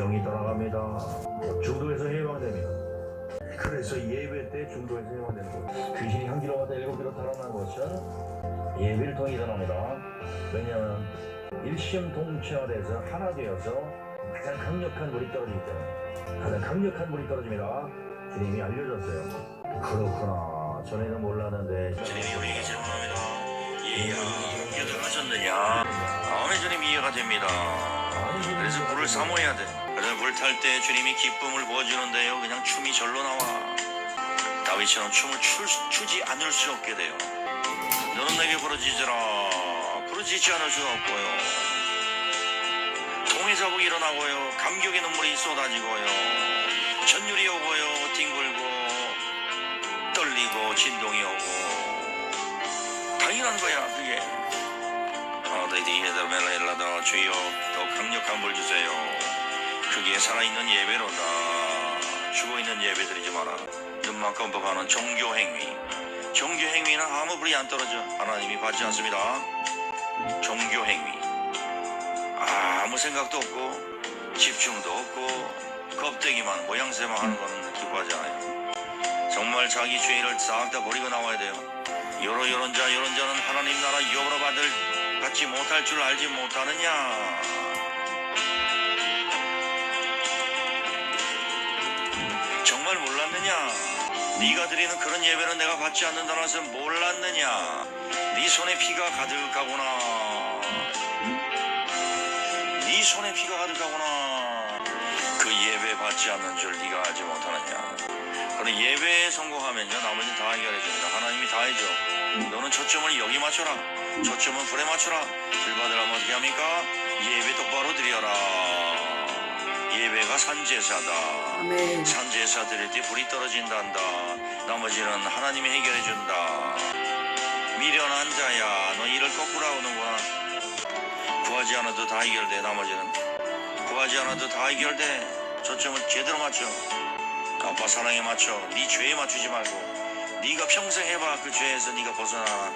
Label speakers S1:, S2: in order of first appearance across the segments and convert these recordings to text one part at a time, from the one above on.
S1: 병이 떠나갑니다. 중도에서 해방됩니다. 그래서 예배 때 중도에서 해방되는 것. 귀신이 한 킬로마터 일곱 킬로 달아난 것은 예배를 통해 일어납니다. 왜냐하면 일심동체화돼서 하나 되어서 가장 강력한 물이 떨어지기 때문에 가장 강력한 물이 떨어집니다. 주님이 알려줬어요. 그렇구나. 전에는 몰랐는데
S2: 주님이 우리에게 질문합니다. 이해야, 이해가 하셨느냐? 다음에 주님 이해가 됩니다. 그래서 물을 사모해야 돼. 그래서 물탈 때 주님이 기쁨을 보여주는데요. 그냥 춤이 절로 나와. 다윗처럼 춤을 출, 추지 않을 수 없게 돼요. 너는 내게 부르짖으라. 부르짖지 않을 수가 없고요. 자국이 일어나고요. 감격의 눈물이 쏟아지고요. 전율이 오고요. 뒹굴고 떨리고 진동이 오고 당연한 거야 그게 아드디에더멜라일라다 주여 더 강력한 물 주세요. 그게 살아있는 예배로다. 죽어있는 예배 드리지 마라. 눈만 껌뻑하는 종교 행위. 종교 행위는 아무 불이 안 떨어져 하나님이 받지 않습니다. 종교 행위. 아무 생각도 없고 집중도 없고 겁대기만 모양새만 하는 거는 기뻐하지 않아요. 정말 자기 죄를 싹 다 버리고 나와야 돼요. 요러 요런 자 요런 자는 하나님 나라 유업으로 받을 받지 못할 줄 알지 못하느냐. 정말 몰랐느냐? 네가 드리는 그런 예배는 내가 받지 않는다는 것을 몰랐느냐? 네 손에 피가 가득하구나. 네 손에 피가 가득하구나. 그 예배 받지 않는 줄 네가 알지 못하느냐? 그럼 예배에 성공하면요 나머지는 다 해결해 줍니다. 하나님이 다 해줘. 너는 초점을 여기 맞춰라. 초점은 불에 맞춰라. 불 받으려면 어떻게 합니까? 예배 똑바로 드려라. 예배가 산제사다.
S3: 아멘.
S2: 산제사 드릴 때 불이 떨어진단다. 나머지는 하나님이 해결해 준다. 미련한 자야, 너 이를 거꾸로 하는구나. 구하지 않아도 다 해결돼. 나머지는 구하지 않아도 다 해결돼. 초점을 제대로 맞춰. 아빠 사랑에 맞춰. 네 죄에 맞추지 말고. 네가 평생 해봐 그 죄에서 네가 벗어나.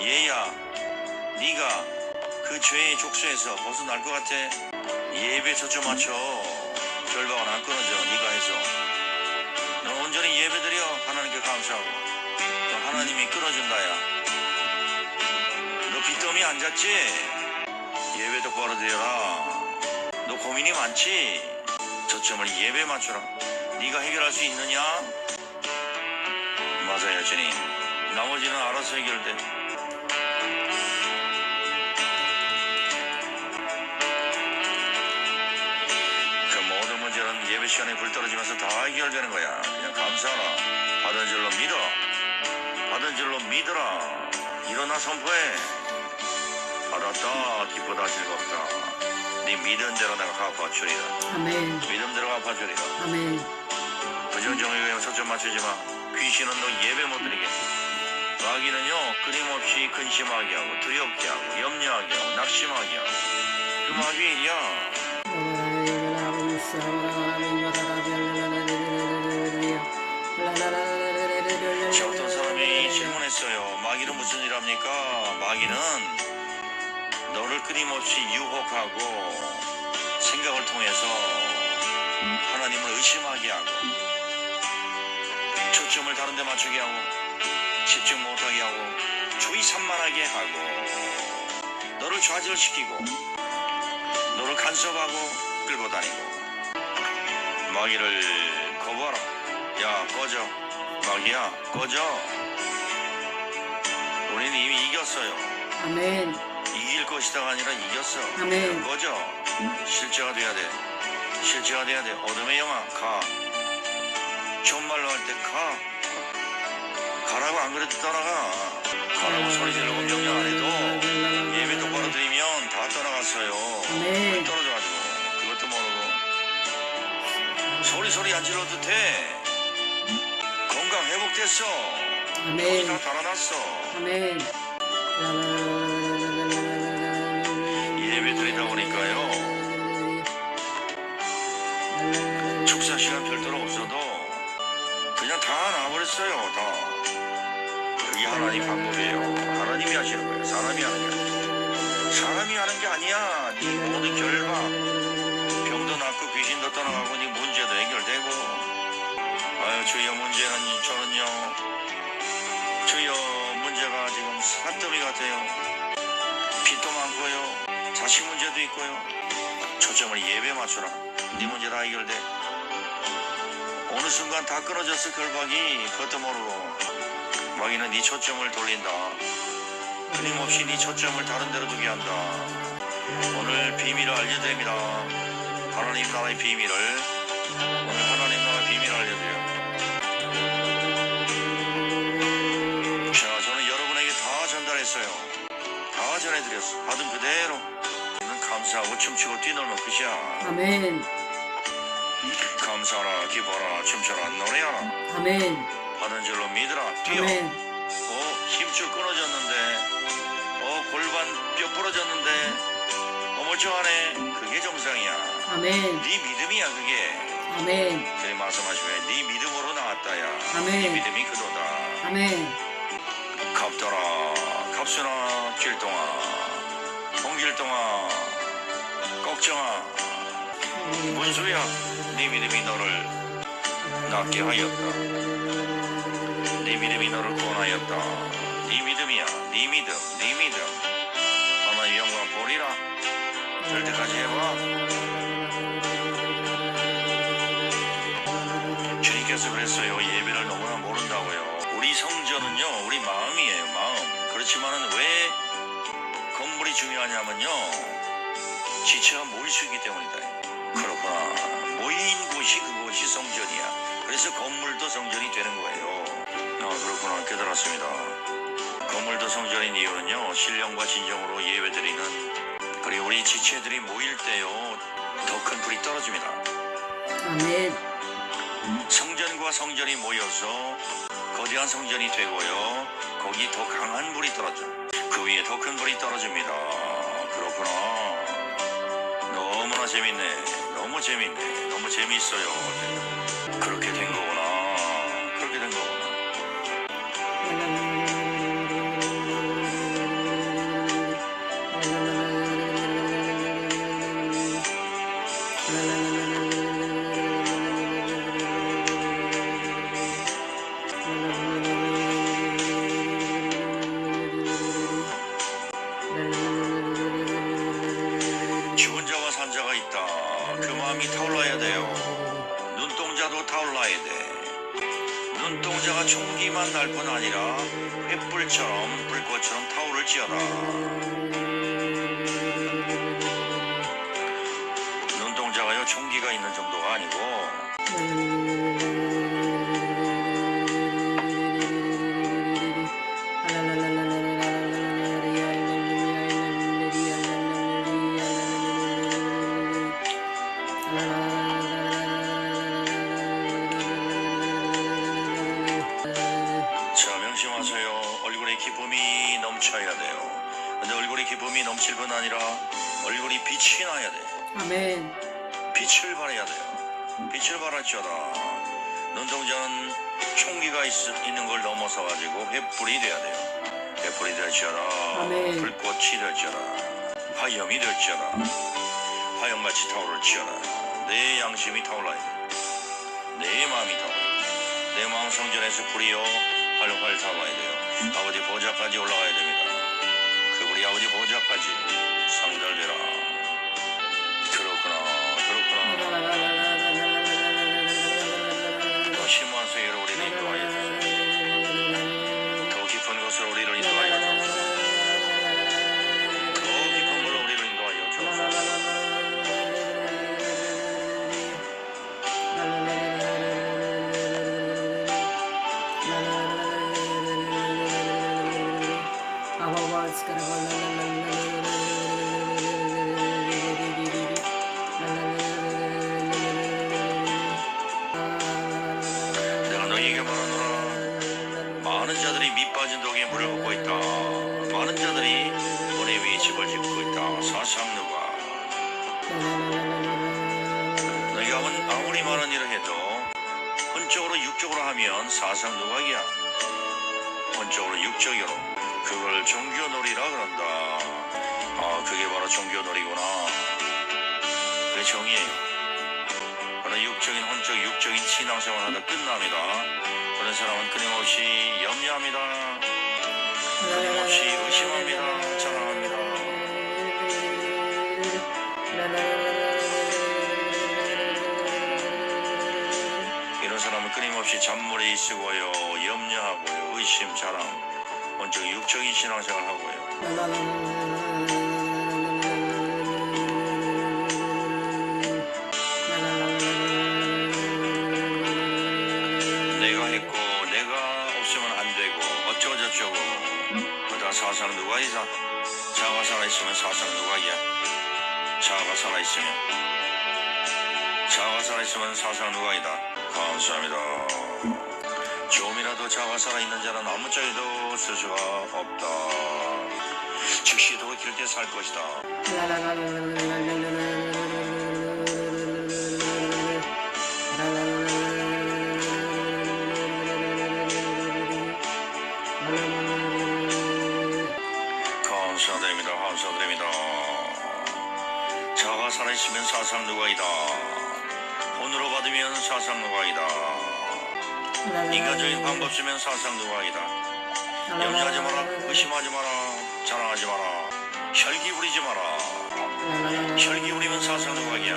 S2: 얘야, 네가 그 죄의 족쇄에서 벗어날 것 같아. 예배 초점 맞춰. 결박은 안 끊어져. 네가 해서. 너 온전히 예배 드려. 하나님께 감사하고. 너 하나님이 끌어준다야. 너 빚더미 앉았지? 예배 똑바로 드려라. 너 고민이 많지? 초점을 예배 맞추라. 네가 해결할 수 있느냐? 맞아요, 주님. 나머지는 알아서 해결돼. 그 모든 문제는 예배 시간에 불 떨어지면서 다 해결되는 거야. 그냥 감사하라. 받은 줄로 믿어. 받은 줄로 믿어라. 일어나 선포해. 받았다. 기쁘다. 즐겁다. 네 믿은 대로 내가 갚아주리라.
S3: 아멘.
S2: 믿음대로 갚아주리라.
S3: 아멘.
S2: 부정정의에 초점 맞추지 마. 귀신은 너 예배 못 드리게. 마귀는요 끊임없이 근심하게 하고 두렵게 하고 염려하게 하고 낙심하게 하고 그 마귀 일이야. 자, 어떤 사람이 질문했어요. 마귀는 무슨 일 합니까? 마귀는 너를 끊임없이 유혹하고 생각을 통해서 하나님을 의심하게 하고 초점을 다른 데 맞추게 하고 집중 못하게 하고 주의 산만하게 하고 너를 좌절시키고 너를 간섭하고 끌고 다니고 마귀를 거부하라. 야 꺼져. 마귀야 꺼져. 우리는 이미 이겼어요.
S3: 아멘.
S2: 이길 것이다가 아니라 이겼어.
S3: 아멘.
S2: 꺼져. 실제가 돼야 돼. 실제가 돼야 돼. 어둠의 영아 가 좋은 말로 할 때 가. 가라고 안 그래도 떠나가. 가라고 소리 지르고 명령 안 해도 예배 똑바로 드리면 다 떠나갔어요.
S3: 아멘.
S2: 떨어져가지고. 그것도 모르고. 소리 소리 안 질러도 돼. 건강 회복됐어. 병이 다. 달아났어.
S3: 아멘.
S2: 예배 드리다 보니까요. 축사 시간 별도로 없어도 다 나와버렸어요 다. 그게 하나님 방법이에요. 하나님이 하시는 거예요. 사람이 하는 게 아니에요. 사람이 하는 게 아니야. 네 모든 결과. 병도 낫고 귀신도 떠나가고 네 문제도 해결되고. 아유 주여 문제는 저는요. 주여 문제가 지금 산더미 같아요. 빚도 많고요. 자식 문제도 있고요. 초점을 예배 맞추라. 네 문제 다 해결돼 어느 순간 다 끊어졌어 결박이 그것도 모르고 마귀는 네 초점을 돌린다. 끊임없이 네 초점을 다른 데로 두게 한다. 오늘 비밀을 알려드립니다. 하나님 나라의 비밀을. 오늘 하나님 나라의 비밀을 알려드려요. 자 저는 여러분에게 다 전달했어요. 다 전해드렸어. 받은 그대로. 는 감사하고 춤추고 뛰놀면 끝이야.
S3: 아멘.
S2: 감사하라 기뻐라 춤춰라 노래하라
S3: 아멘.
S2: 받은 줄로 믿으라 뛰어
S3: 아멘.
S2: 어 힘줄 끊어졌는데 어 골반 뼈 부러졌는데 어 멀쩡하네 그게 정상이야
S3: 아멘.
S2: 네 믿음이야 그게
S3: 아멘.
S2: 그래 말씀하시면 네 믿음으로 나왔다야
S3: 아멘.
S2: 네 믿음이 그도다
S3: 아멘.
S2: 갑더라 갑수나 길동아 홍길동아 걱정아 문수야 네 믿음이 너를 낫게 하였다. 네 믿음이 너를 구원하였다. 네 믿음이야 네 믿음 네 믿음. 하나의 영광 보리라. 될 때까지 해봐 주님께서 그랬어요. 예배를 너무나 모른다고요. 우리 성전은요 우리 마음이에요 마음. 그렇지만은 왜 건물이 중요하냐면요 지체가 모일 수 있기 때문이다 그렇구나 모인 곳이 그곳이 성전이야 그래서 건물도 성전이 되는 거예요 아 그렇구나 깨달았습니다 건물도 성전인 이유는요 신령과 진정으로 예배드리는 그리고 우리 지체들이 모일 때요 더 큰 불이 떨어집니다
S3: 아멘.
S2: 성전과 성전이 모여서 거대한 성전이 되고요. 거기 더 강한 불이 떨어져. 그 위에 더 큰 불이 떨어집니다. 그렇구나. 너무나 재밌네. 너무 재밌네. 너무 재밌어요. 그렇게 된 거구 횃불처럼 불꽃처럼 타오를 지어다. 눈동자가요 총기가 있는 정도가 아니고 얼굴이 빛이 나야 돼.
S3: 아멘.
S2: 빛을 발해야 돼요. 빛을 발할지어다. 눈동자는 총기가 있, 있는 걸 넘어서 가지고 횃불이 돼야 돼요. 횃불이 될지어다.
S3: 아멘.
S2: 불꽃이 될지어다. 화염이 될지어다. 화염같이 타오를지어다. 내 양심이 타올라야 돼. 내 마음이 타올라야 돼. 내 마음 성전에서 불이요 활활 타와야 돼요. 아버지 보좌까지 올라가야 됩니다. 그 불이 아버지 보좌까지 상달되라. 그렇구나, 그렇구나. 더 심한 세계로 우리를 인도하여 주세요. 더 깊은 곳으로 우리를 인도하여 주옵소서. 더 깊은 곳으로 우리를 인도하여 주옵소서. 내가 사상 누가. 너희가 아무- 아무리 많은 일을 해도 혼적으로 육적으로 하면 사상 누각이야. 혼적으로 육적으로 그걸 종교놀이라 그런다. 아 그게 바로 종교놀이구나. 그게 정이에요. 영적인 혼적 육적인 신앙생활 하다 끝납니다 그런 사람은 끊임없이 염려합니다 끊임없이 의심합니다 사람은 끊임없이 잔물에 있으고요 염려하고요. 의심 자랑 혼적 육적인 신앙생활 하고요. 내가 했고 내가 없으면 안 되고 어쩌고 저쩌고. 그다 사상 누가 이사? 자가 살아있으면 사상 누가 이야? 자가 살아있으면. 자가 살아있으면 사상 누가 이다 감사합니다. 조금이라도 자가 살아있는 자는 아무 짝에도 쓸 수가 없다. 즉시 돌이킬 때 살 것이다. 감사드립니다. 감사드립니다. 자가 살아있으면 사상 누가 이다 혼으로 받으면 사상 누가 이다. 인간적인 방법 쓰면 사상 누가 이다 염려하지 마라 의심하지 마라 자랑하지 마라 혈기 부리지 마라 혈기 부리면 사상 누가이야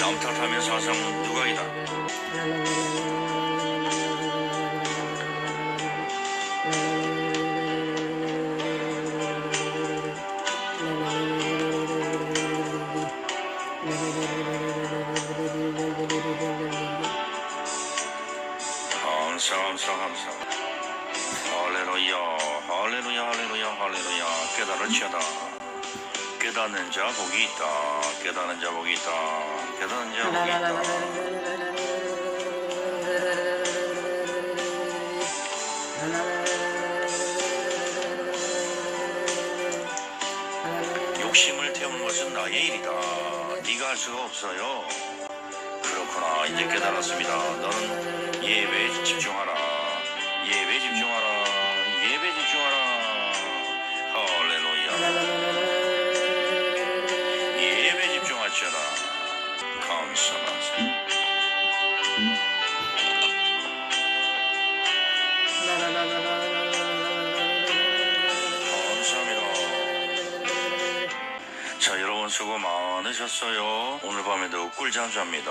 S2: 남 탓하면 사상 누가이다 깨닫는 자 복이 있다. 깨닫는 자 복이 있다. 깨닫는 자 복이 있다. 욕심을 태우는 것은 나의 일이다. 네가 할 수가 없어요. 그렇구나. 이제 깨달았습니다. 너는 예배에 집중하라. 예배에 집중하라. 예배에 집중하라 자 여러분 수고 많으셨어요. 오늘 밤에도 꿀잠 잡니다.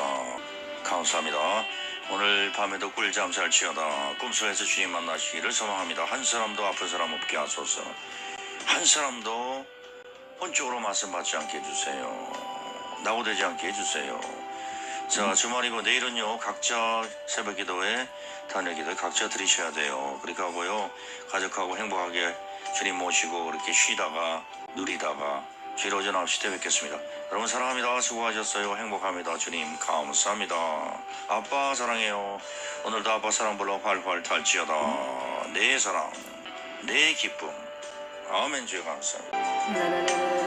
S2: 감사합니다. 오늘 밤에도 꿀잠 잘 치어다 꿈속에서 주님 만나시기를 소망합니다. 한 사람도 아픈 사람 없게 하소서. 한 사람도 혼적으로 말씀 받지 않게 해주세요. 낙오되지 않게 해주세요 자 주말이고 내일은요 각자 새벽 기도에 단일 기도에 각자 드리셔야 돼요 그러니까 뭐요 가족하고 행복하게 주님 모시고 이렇게 쉬다가 누리다가 주일 오전 9시 때 뵙겠습니다 여러분 사랑합니다 수고하셨어요 행복합니다 주님 감사합니다 아빠 사랑해요 오늘도 아빠 사랑 불러 활활 탈지어다 내 사랑 내 기쁨 아멘 주여 감사합니다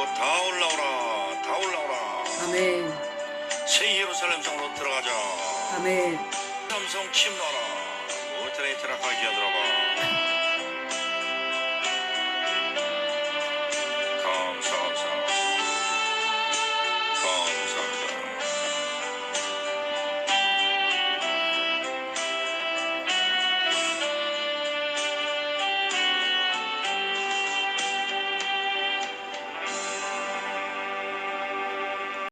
S2: 말고 다 올라오라 다 올라오라.
S3: 아멘.
S2: 새 예루살렘 성으로 들어가자.
S3: 아멘.
S2: 삼성 침노하라. 울트레이트라 들어가